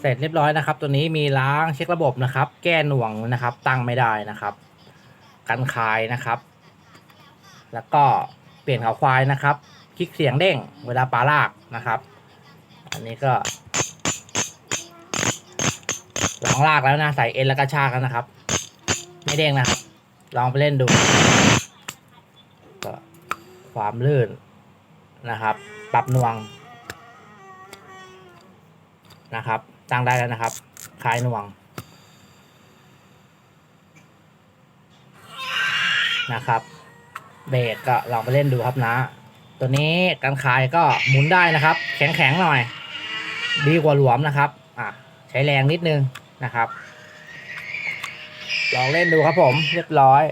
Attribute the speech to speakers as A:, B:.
A: เสร็จเรียบร้อยนะครับ ตัวนี้มีล้างเช็คระบบนะครับ แก้หน่วงนะครับ ตั้งไม่ได้นะครับ กันคายนะครับ แล้วก็เปลี่ยนเขาควายนะครับ คลิกเสียงเด้งเวลาปลาลากนะครับ อันนี้ก็หลังลากแล้วนะใส่เอ็นแล้วก็ชากแล้วนะครับ ไม่เด้งนะครับ ลองไปเล่นดูก็ความลื่นนะครับ ปรับน่วง นะครับตั้งได้แล้วนะครับคลายหน่วงนะครับเบรกก็ลองไปเล่นดูครับนะ ตัวนี้การคลายก็หมุนได้นะครับ แข็งๆหน่อย ดีกว่าหลวมนะครับอะใช้แรงนิดนึงนะครับ ลองเล่นดูครับผมเรียบร้อย